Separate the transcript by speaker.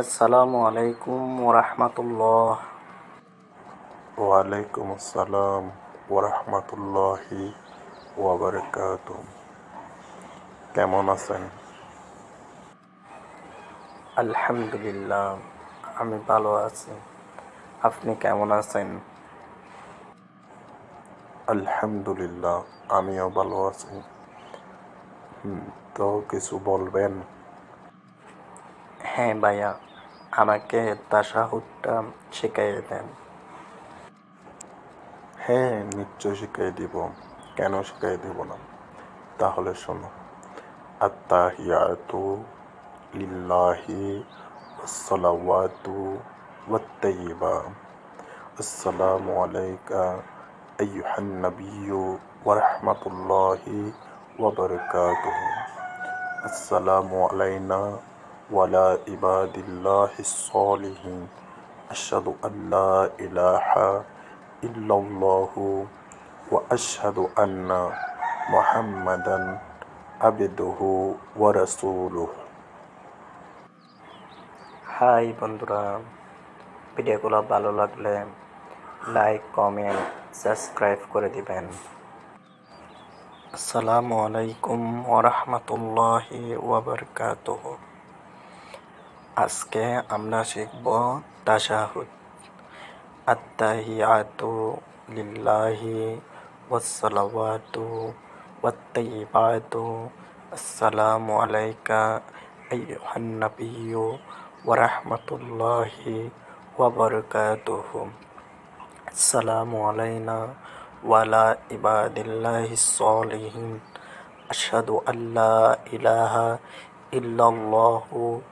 Speaker 1: আসসালামু আলাইকুম ওরহমতুল্লাহ
Speaker 2: ওয়ালাইকুম আসসালাম ওরহমতুল্লাহি ওয়াবারকাত কেমন আছেন?
Speaker 1: আলহামদুলিল্লাহ আমি ভালো আছি। আপনি কেমন আছেন?
Speaker 2: আলহামদুলিল্লাহ আমিও ভালো আছি। তো কিছু বলবেন?
Speaker 1: হ্যাঁ ভাইয়া, আমাকে তাসাহুদটা শিখাইয়ে দেন।
Speaker 2: হ্যাঁ নিশ্চয় শিখাই দিব। কেন শিখাই দিব না? তাহলে শোনো। আত্মাহিয়াতু লিল্লাহি ওয়াসসালাওয়াতু ওয়াত্তাইয়িবা। আসসালামু আলাইকা আইয়ুহান নাবিয়্যু ওয়া রাহমাতুল্লাহি ওয়া বারাকাতুহু। আসসালামু আলাইনা ওয়ালা ইবাদিল্লাহিস সালিহিন আশহাদু আল্লা ইলাহা ইল্লাল্লাহু ওয়া আশহাদু আন্না মুহাম্মাদান আবদুহু ওয়া রাসূলুহু
Speaker 1: হাই বন্ধুরা ভিডিওগুলো ভালো লাগলে লাইক কমেন্ট সাবস্ক্রাইব করে দিবেন। আসসালামু আলাইকুম ওরহমতুল্লাহি ওয়াবারকাতুহ আজকে আমরা শিখব তাশাহুদ। আত্তাহিয়াতু লিল্লাহি ওয়াসসালাওয়াতু ওয়াত্তাইয়িবাতু আসসালামু আলাইকা আইয়ুহান নাবিয়্যু ওয়া রাহমাতুল্লাহি ওয়া বারাকাতুহু। আসসালামু আলাইনা ওয়ালা ইবাদিল্লাহিস সালিহিন আশহাদু আল্লা ইলাহা ইল্লাল্লাহু